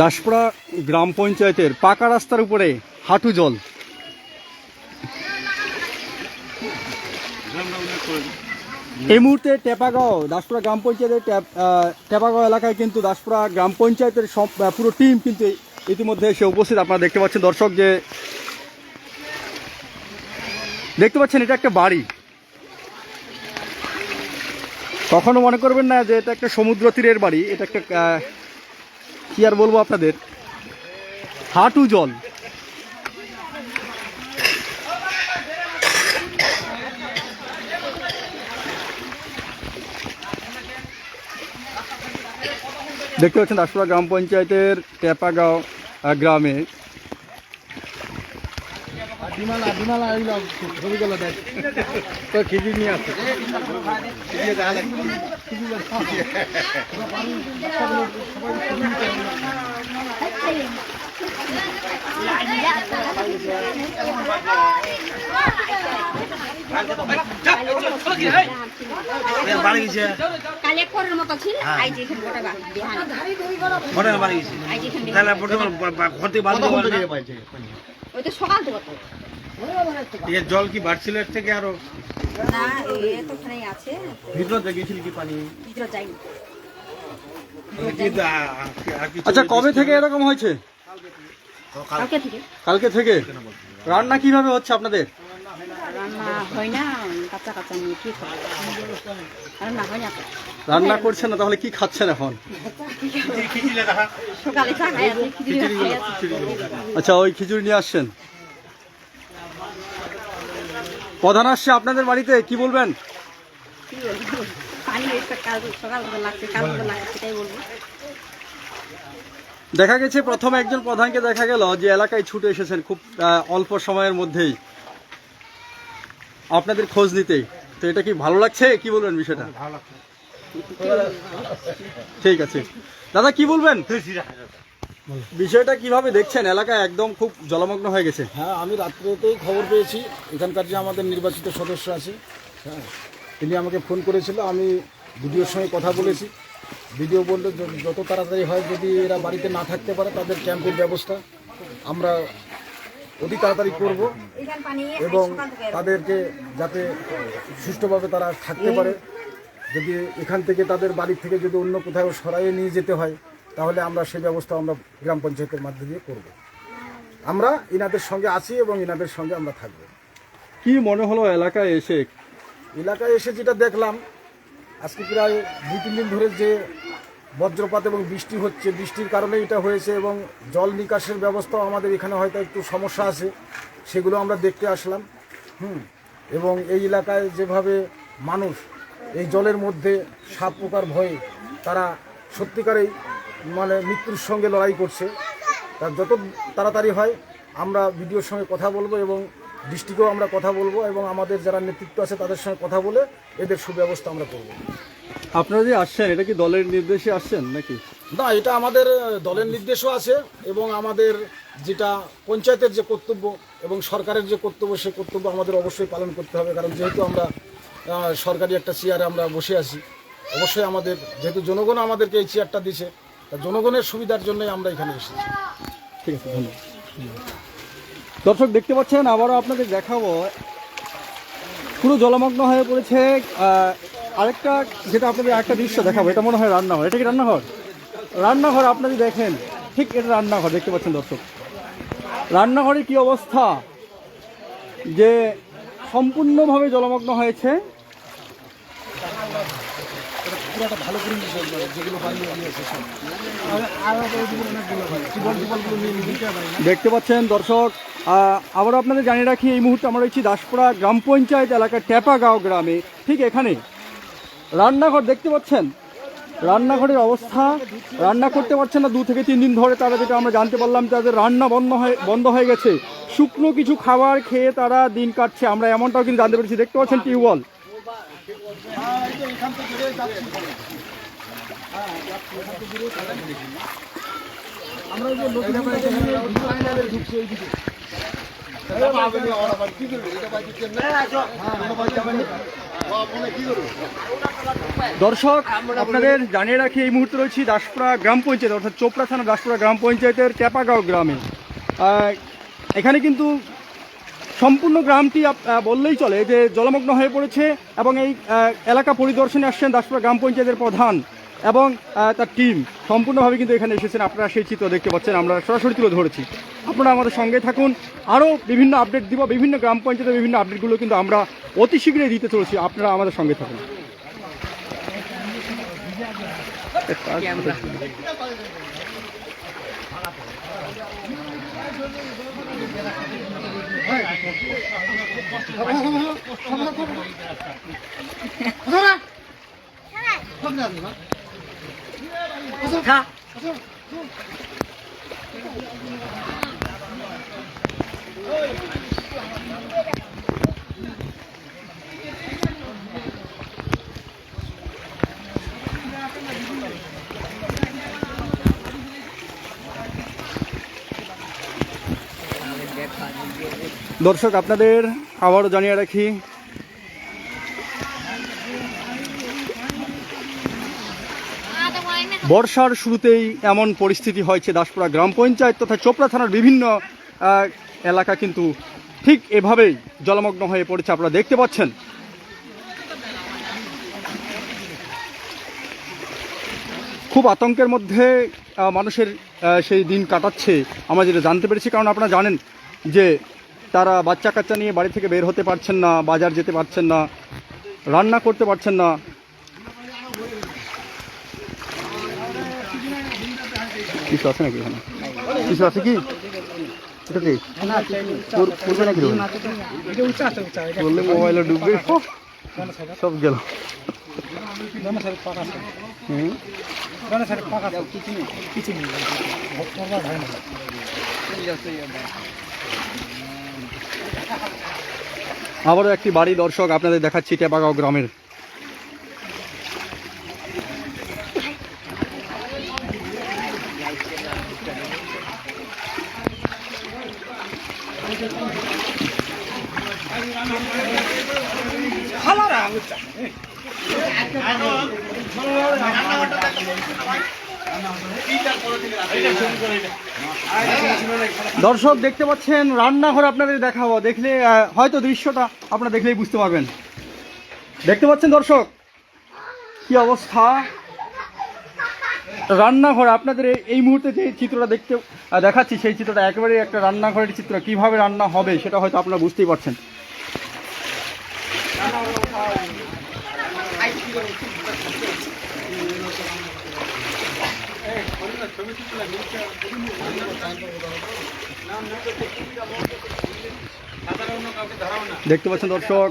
দাসপুরা গ্রাম পঞ্চায়েতের পাকা রাস্তার উপরে হাঁটু জল। এই মুহূর্তে টেপাগাঁও, দাসপুরা গ্রাম পঞ্চায়েতের টেপাগাঁও এলাকায় কিন্তু দাসপুরা গ্রাম পঞ্চায়েতের সব পুরো টিম কিন্তু ইতিমধ্যে এসে উপস্থিত। আপনারা দেখতে পাচ্ছেন দর্শক যে, দেখতে পাচ্ছেন এটা একটা বাড়ি। কখনো মনে করবেন না যে এটা একটা সমুদ্র তীরের বাড়ি, এটা একটা কি আর বলব আপনাদের? হাঁটু জল। দেখতে পাচ্ছেন দাসপুরা গ্রাম পঞ্চায়েতের টেপাগাঁও গ্রামে ডিমালা ডিমালা এই ছবিগুলো দেখ। তো খিচুড়ি নিয়ে আসছে। বাড়ি গেছে কালে করার মতো ছিল আই যে এখানে গোটা বাড়ি বিহান ঘরে থেকে ওই তো সকাল তো এর জল কি বাড়ছিল এর থেকে আরও? না এ তো ওখানেই আছে। ভিতর গেছিল কি পানি? ভিতরে কিছু আচ্ছা কবে থেকে এরকম হয়েছে? কালকে থেকে। কালকে থেকে? রান্না কীভাবে হচ্ছে আপনাদের? রান্না হয় না কাঁচা কাঁচা নিয়ে কি করে রান্না হয় না তো। রান্না করছেন না তাহলে কি খাচ্ছেন এখন? আচ্ছা ওই খিচুড়ি নিয়ে আসছেন? প্রধান আসছে আপনাদের বাড়িতে কি বলবেন? দেখা গেছে প্রথম একজন প্রধানকে দেখা গেল যে এলাকায় ছুটে এসেছেন খুব অল্প সময়ের মধ্যেই। আপনাদের খোঁজ নিতে তো এটা কি ভালো লাগছে? কি বলবেন বিষয়টা? ঠিক আছে। দাদা কি বলবেন? বিষয়টা কীভাবে দেখছেন? এলাকা একদম খুব জলমগ্ন হয়ে গেছে। হ্যাঁ আমি রাত্রেতেই খবর পেয়েছি। এখানকার যে আমাদের নির্বাচিত সদস্য আছে হ্যাঁ তিনি আমাকে ফোন করেছিল। আমি ভিডিওর সঙ্গে কথা বলেছি। ভিডিও বলল যত তাড়াতাড়ি হয় যদি এরা বাড়িতে না থাকতে পারে তাদের ক্যাম্পের ব্যবস্থা আমরা অতি তাড়াতাড়ি করব এবং তাদেরকে যাতে সুষ্ঠুভাবে তারা থাকতে পারে। যদি এখান থেকে তাদের বাড়ি থেকে যদি অন্য কোথাও সরাইয়ে নিয়ে যেতে হয় তাহলে আমরা সেই ব্যবস্থা আমরা গ্রাম পঞ্চায়েতের মাধ্যমে করব। আমরা ইনাদের সঙ্গে আছি এবং ইনাদের সঙ্গে আমরা থাকব। কি মনে হলো এলাকায় এসে? এলাকায় এসে যেটা দেখলাম আজকে প্রায় দুই তিন দিন ধরে যে বজ্রপাত এবং বৃষ্টি হচ্ছে বৃষ্টির কারণে এটা হয়েছে এবং জল নিকাশের ব্যবস্থাও আমাদের এখানে হয়তো একটু সমস্যা আছে সেগুলো আমরা দেখতে আসলাম। হুম এবং এই এলাকায় যেভাবে মানুষ এই জলের মধ্যে সাপ পোকার ভয়ে তারা সত্যিকারেই মানে মৃত্যুর সঙ্গে লড়াই করছে। তা যত তাড়াতাড়ি হয় আমরা ভিডিওর সঙ্গে কথা বলব এবং ডিস্ট্রিক্টেও আমরা কথা বলব এবং আমাদের যারা নেতৃত্ব আছে তাদের সঙ্গে কথা বলে এদের সুব্যবস্থা আমরা করব। আপনারা যে আসছেন এটা কি দলের নির্দেশে আসছেন নাকি? না এটা আমাদের দলের নির্দেশও আছে এবং আমাদের যেটা পঞ্চায়েতের যে কর্তব্য এবং সরকারের যে কর্তব্য সে কর্তব্য আমাদের অবশ্যই পালন করতে হবে। কারণ যেহেতু আমরা সরকারি একটা চেয়ারে আমরা বসে আছি অবশ্যই আমাদের যেহেতু জনগণ আমাদেরকে এই চেয়ারটা দিছে জনগণের সুবিধার জন্যই আমরা এখানে এসেছি। ঠিক আছে, ধন্যবাদ। দর্শক, দেখতে পাচ্ছেন, আবারও আপনাদের দেখাবো। পুরো জলমগ্ন হয়ে পড়েছে আরেকটা, যেটা আপনাদের একটা দৃশ্য দেখাবো, এটা মনে হয় রান্নাঘর। এটা কি রান্নাঘর? রান্নাঘর আপনাদের দেখেন, ঠিক এটা রান্নাঘর, দেখতে পাচ্ছেন দর্শক। রান্নাঘরের কি অবস্থা? যে সম্পূর্ণভাবে জলমগ্ন হয়েছে। পুরাটা ভালো করে নিয়ে যেগুলো সব দেখতে পাচ্ছেন দর্শক আবারও আপনাদের জানিয়ে রাখি, এই মুহূর্তে আমরা রয়েছি দাসপুরা গ্রাম পঞ্চায়েত এলাকার টেপাগাঁও গ্রামে। ঠিক এখানে। রান্নাঘর দেখতে পাচ্ছেন? রান্নাঘরের অবস্থা। রান্না করতে পারছে না, দু থেকে তিন দিন ধরে তারা যেটা আমরা জানতে পারলাম, তাদের রান্না বন্ধ হয়ে বন্ধ হয়ে গেছে। শুকনো কিছু খাবার খেয়ে তারা দিন কাটছে, আমরা এমনটাও কিন্তু জানতে পেরেছি। দেখতে পাচ্ছেন টিউবওয়েল। দর্শক, আপনাদের জানিয়ে রাখি, এই মুহূর্তে রয়েছি দাসপুরা গ্রাম পঞ্চায়েত, অর্থাৎ চোপড়া থানা দাসপুরা গ্রাম পঞ্চায়েতের ট্যাপাগাঁও গ্রামে। এখানে কিন্তু সম্পূর্ণ গ্রামটি বললেই চলে যে জলমগ্ন হয়ে পড়েছে এবং এই এলাকা পরিদর্শনে আসছেন দাসপুরা গ্রাম পঞ্চায়েতের প্রধান এবং তার টিম সম্পূর্ণভাবে কিন্তু এখানে এসেছেন। আপনারা সেই চিত্র দেখতে পাচ্ছেন। আমরা সরাসরি তুলে ধরেছি। আপনারা আমাদের সঙ্গে থাকুন। আরও বিভিন্ন আপডেট দিব। বিভিন্ন গ্রাম পঞ্চায়েতের বিভিন্ন আপডেটগুলো কিন্তু আমরা অতি শীঘ্রই দিতে চলেছি। আপনারা আমাদের সঙ্গে থাকুন। 我说呢他。们他。们在里面我说 দর্শক, আপনাদের আবারও জানিয়ে রাখি, বর্ষার শুরুতেই এমন পরিস্থিতি হয়েছে দাসপুরা গ্রাম পঞ্চায়েত তথা চোপড়া থানার বিভিন্ন এলাকা কিন্তু ঠিক এভাবেই জলমগ্ন হয়ে পড়েছে, আপনারা দেখতে পাচ্ছেন। খুব আতঙ্কের মধ্যে মানুষের সেই দিন কাটাচ্ছে, আমরা যেটা জানতে পেরেছি, কারণ আপনারা জানেন যে তারা বাচ্চা কাচ্চা নিয়ে বাড়ি থেকে বের হতে পারছেন না, বাজার যেতে পারছেন না, রান্না করতে পারছেন না। কিছু আছে নাকি এখানে? কিছু আছে কি? এটা কি? পড়- নাকি রোজ? মোবাইলে ডুববে সব গেল। আবারও একটি বাড়ি দর্শক আপনাদের দেখাচ্ছি টেপাগাঁও গ্রামের। দর্শক, দেখতে পাচ্ছেন, রান্নাঘর আপনাদের দেখাবো। দেখলে হয়তো দৃশ্যটা আপনারা দেখলেই বুঝতে পারবেন। দেখতে পাচ্ছেন, দর্শক, কি অবস্থা? রান্নাঘর, আপনাদের এই- মুহূর্তে যে চিত্রটা দেখতে দেখাচ্ছি, সেই চিত্রটা একেবারে একটা রান্নাঘরের চিত্র। কীভাবে রান্না হবে, সেটা হয়তো আপনারা বুঝতেই পারছেন। দেখতে পাচ্ছেন দর্শক,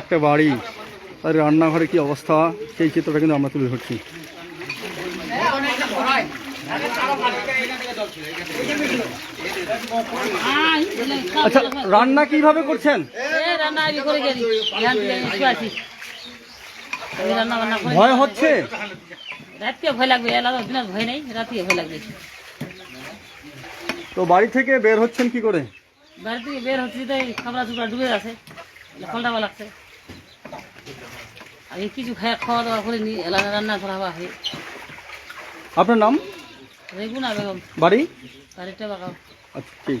একটা বাড়ি, আর রান্নাঘরে কি অবস্থা, সেই চিত্রটা কিন্তু আমরা তুলে ধরছি। আচ্ছা রান্না কীভাবে করছেন? ভয় হচ্ছে? রাত্রে ভয় লাগবে এলাকা দিনের ভয় নেই রাত্রে ভয় লাগবে। তো বাড়ি থেকে বের হচ্ছেন কি করে? বাড়ি থেকে বের হচ্ছে তো খাবার চুপড়া ডুবে আছে ফলটাবা লাগছে। আমি কিছু খাই খাওয়া দাওয়া করে নি এলাকা রান্না করা হয় আপনার নাম? রেগুনা বেগম। বাড়ি? বাড়িটা বাগাও। আচ্ছা ঠিক।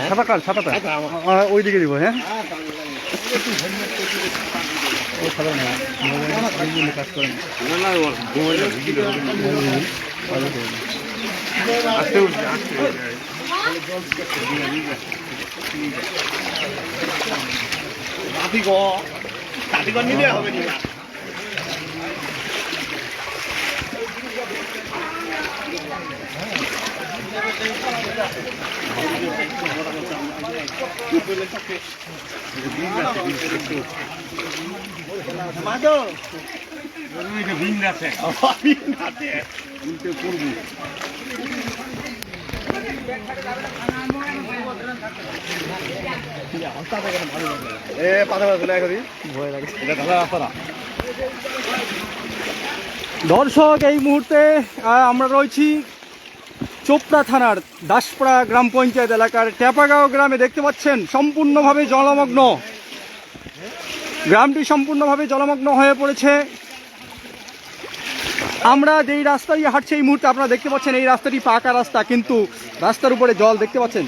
সাদা কার সাদাটা ওই দিকে দিব হ্যাঁ আস্তে উঠবে আস্তে তাঁতি কর তাঁতি কর নিলে হবে না। আছে ভিন আছে করব দর্শক এই মুহূর্তে আমরা রয়েছি চোপড়া থানার দাসপাড়া গ্রাম পঞ্চায়েত এলাকার ট্যাপাগাঁও গ্রামে। দেখতে পাচ্ছেন সম্পূর্ণভাবে জলমগ্ন। গ্রামটি সম্পূর্ণভাবে জলমগ্ন হয়ে পড়েছে। আমরা যেই রাস্তা দিয়ে হাঁটছি এই মুহূর্তে আপনারা দেখতে পাচ্ছেন এই রাস্তাটি পাকা রাস্তা কিন্তু রাস্তার উপরে জল দেখতে পাচ্ছেন?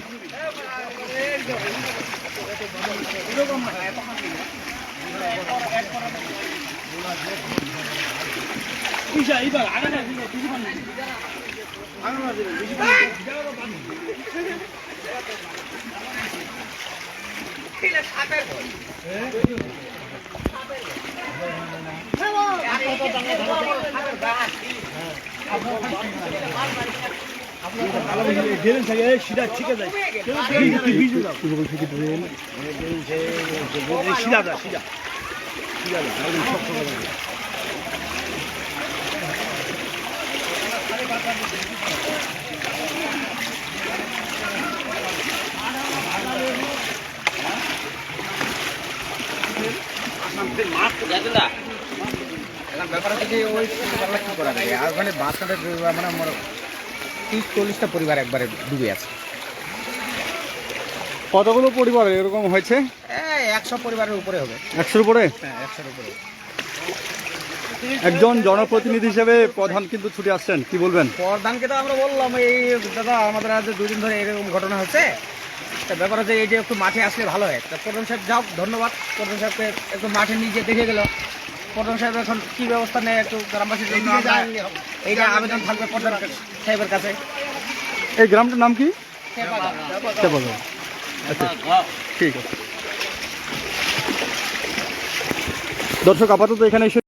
ব্যাপার হচ্ছে যে ওই পরিবারটা কি করা যায় আর ওখানে বাচ্চাদের মানে আমার তিরিশ চল্লিশটা পরিবার একবারে ডুবে আছে। কতগুলো পরিবার এরকম হয়েছে? একশো পরিবারের উপরে হবে। একশোর উপরে? হ্যাঁ একশোর উপরে একজন জনপ্রতিনিধি হিসেবে প্রধান কিন্তু ছুটে আসছেন কি বলবেন? প্রধানকে তো আমরা বললাম এই দাদা আমাদের আজ দুদিন ধরে এরকম ঘটনা হচ্ছে। তা ব্যাপার হচ্ছে এই যে একটু মাঠে আসলে ভালো হয়। তা প্রধান সাহেব যাও ধন্যবাদ। প্রধান সাহেবকে একটু মাঠে নিজে দেখে গেল। প্রধান সাহেব এখন কি ব্যবস্থা নেয় একটু গ্রামবাসীর জন্য? এইটা আবেদন থাকবে প্রধান সাহেবের কাছে। এই গ্রামটার নাম কি? আচ্ছা ঠিক আছে। দর্শক আপাতত এখানে এসে